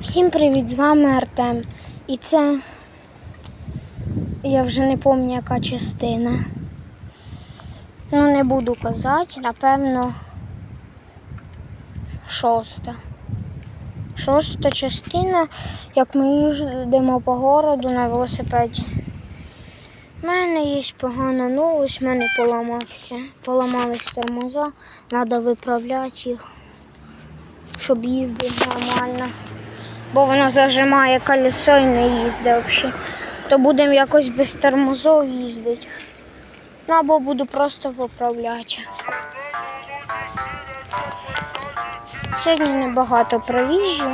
Всім привіт, з вами Артем. І це я вже не пам'ятаю, яка частина. Ну, не буду казати, напевно, шоста. Шоста частина, як ми їздимо по городу на велосипеді. У мене є погана новость, в мене поламався. Поламались тормоза, треба виправляти їх, щоб їздити нормально. Бо воно зажимає колесо і не їздить взагалі. То будемо якось без тормозів їздити. Ну або буду просто поправляти. Сьогодні небагато проїжджу,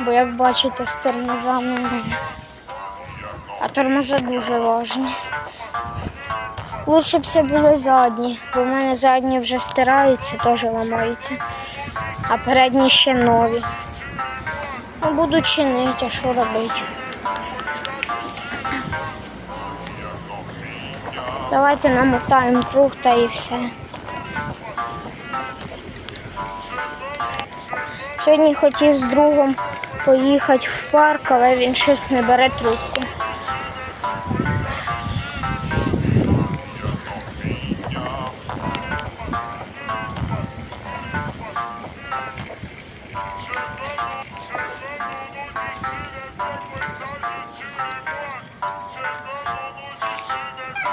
бо як бачите, з тормозами. А тормоза дуже важні. Лучше б це були задні, бо в мене задні вже стираються, теж ламаються, а передні ще нові. Ну, буду чинити, а що робити. Давайте намотаємо круг та і все. Сьогодні хотів з другом поїхати в парк, але він щось не бере трубку.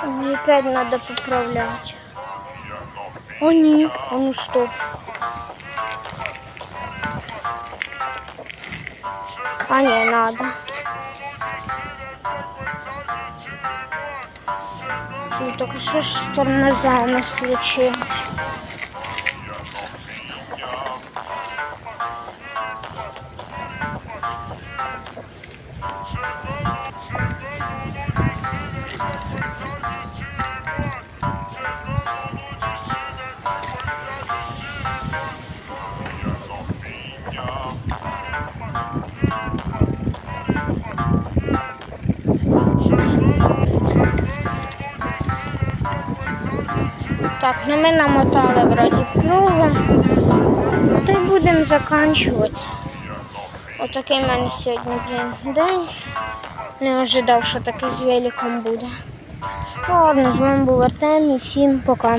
Мне опять надо поправлять. О, не, а ну что? А не, надо. Ну, только что, что назад у нас случилось. Так, ну ми намотали вроді кругом. Та й будемо заканчувати. Отакий в мене сьогодні блін, день. Не ожидав, що такий з великом буде. Ладно, з вами був Артем і всім пока.